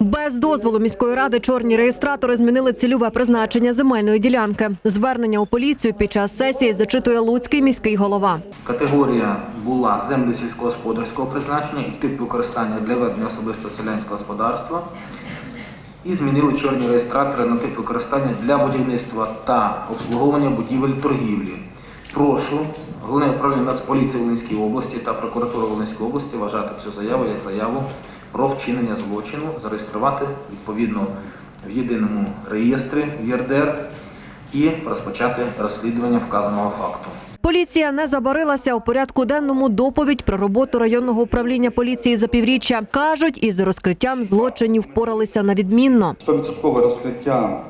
Без дозволу міської ради чорні реєстратори змінили цільове призначення земельної ділянки. Звернення у поліцію під час сесії зачитує Луцький міський голова. Категорія була землі сільськогосподарського призначення і тип використання для ведення особистого селянського господарства. І змінили чорні реєстратори на тип використання для будівництва та обслуговування будівель торгівлі. Прошу головне управління Нацполіції Волинської області та прокуратура Волинської області вважати цю заяву як заяву про вчинення злочину, зареєструвати відповідно в єдиному реєстрі в ЄРДР і розпочати розслідування вказаного факту. Поліція не забарилася у порядку денному доповідь про роботу районного управління поліції за півріччя. кажуть, із розкриттям злочинів впоралися на відмінно. 100% розкриття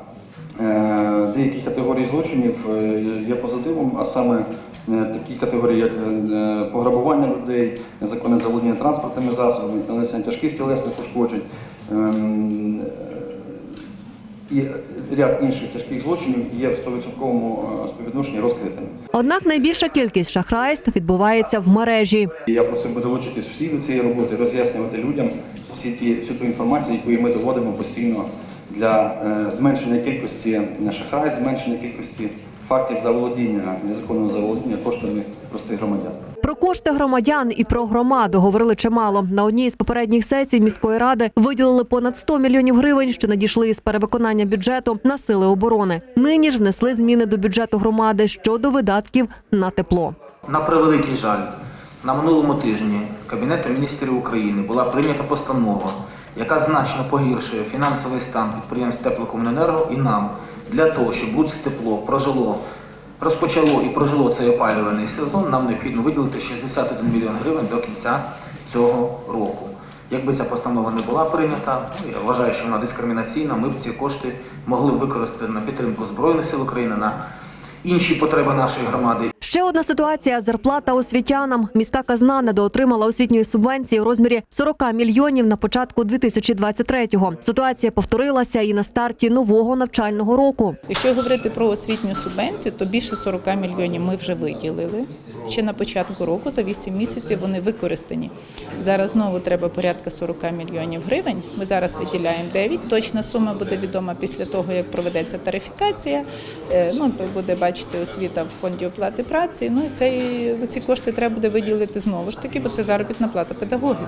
деяких категорій злочинів е, є позитивом, а саме е, такі категорії, як е, пограбування людей, незаконне заволодіння транспортними засобами, нанесення тяжких тілесних ушкоджень ем, е, і ряд інших тяжких злочинів є в 100% співвідношенні розкритими. Однак найбільша кількість шахрайств відбувається в мережі. Я просив би долучитись всі до цієї роботи, роз'яснювати людям всі ті, всю ту інформацію, яку ми доводимо постійно для е, зменшення кількості шахрайств, зменшення кількості фактів заволодіння, незаконного заволодіння коштами простих громадян. Про кошти громадян і про громаду говорили чимало. На одній з попередніх сесій міської ради виділили понад 100 мільйонів гривень, що надійшли із перевиконання бюджету на сили оборони. Нині ж внесли зміни до бюджету громади щодо видатків на тепло. На превеликий жаль, на минулому тижні Кабінетом міністрів України була прийнята постанова, яка значно погіршує фінансовий стан підприємств теплокомуненерго і нам для того, щоб Луцьк тепло прожило, розпочало і прожило цей опалювальний сезон, нам необхідно виділити 61 мільйон гривень до кінця цього року. Якби ця постанова не була прийнята, ну, я вважаю, що вона дискримінаційна, ми б ці кошти могли використати на підтримку Збройних сил України, на інші потреби нашої громади. Ще одна ситуація зарплата освітянам. Міська казна недоотримала освітньої субвенції у розмірі 40 мільйонів на початку 2023-го. Ситуація повторилася і на старті нового навчального року. Якщо говорити про освітню субвенцію, то більше 40 мільйонів ми вже виділили. Ще на початку року, за 8 місяців, вони використані. Зараз знову треба порядка 40 мільйонів гривень. Ми зараз виділяємо 9. Точна сума буде відома після того, як проведеться тарифікація. Е, Ну, буде бачити освіта в фонді оплати праці. Ну і цей, ці кошти треба буде виділити знову ж таки, бо це заробітна плата педагогів.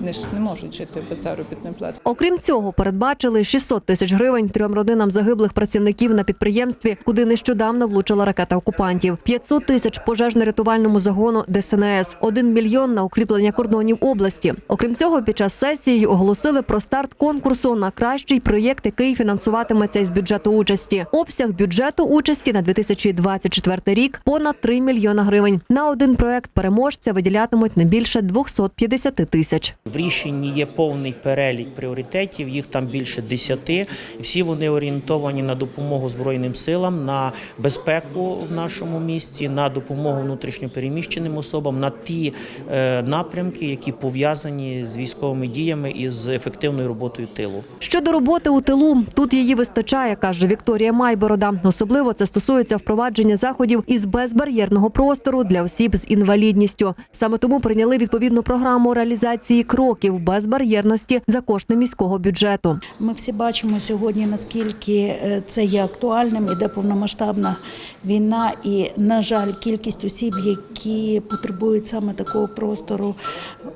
Вони ж не можуть жити без заробітної плати. Окрім цього, передбачили 600 тисяч гривень трьом родинам загиблих працівників на підприємстві, куди нещодавно влучила ракета окупантів. 500 тисяч пожежно-рятувальному загону ДСНС, 1 мільйон на укріплення кордонів області. Окрім цього, під час сесії оголосили про старт конкурсу на кращий проєкт, який фінансуватиметься із бюджету участі. Обсяг бюджету участі на 2024 рік понад 3 мільйона гривень. На один проєкт переможця виділятимуть не більше 250 тисяч. В рішенні є повний перелік пріоритетів, їх там більше десяти. Всі вони орієнтовані на допомогу Збройним силам, на безпеку в нашому місті, на допомогу внутрішньопереміщеним особам, на ті е, напрямки, які пов'язані з військовими діями і з ефективною роботою тилу. Щодо роботи у тилу, тут її вистачає, каже Вікторія Майборода. Особливо це стосується впровадження заходів із безбар'єрного простору для осіб з інвалідністю. Саме тому прийняли відповідну програму реалізації кроків безбар'єрності за кошти міського бюджету. Ми всі бачимо сьогодні, наскільки е, це є актуальним, іде повномасштабна війна, і, на жаль, кількість осіб, які потребують саме такого простору,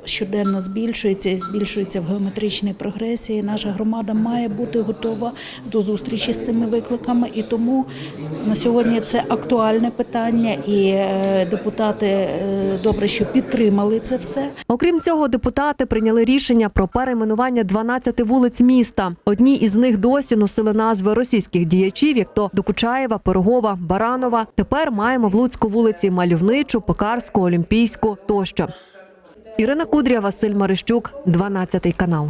щоденно збільшується і збільшується в геометричній прогресії. Наша громада має бути готова до зустрічі з цими викликами, і тому на сьогодні це актуальне питання, і е, депутати е, добре, що підтримали це все. Окрім цього, депутати прийняли рішення про перейменування 12 вулиць міста. Одні із них досі носили назви російських діячів, як то Докучаєва, Пирогова, Баранова. Тепер маємо в Луцьку вулиці Мальовничу, Пекарську, Олімпійську тощо. Ірина Кудря, Василь Марищук, 12 канал.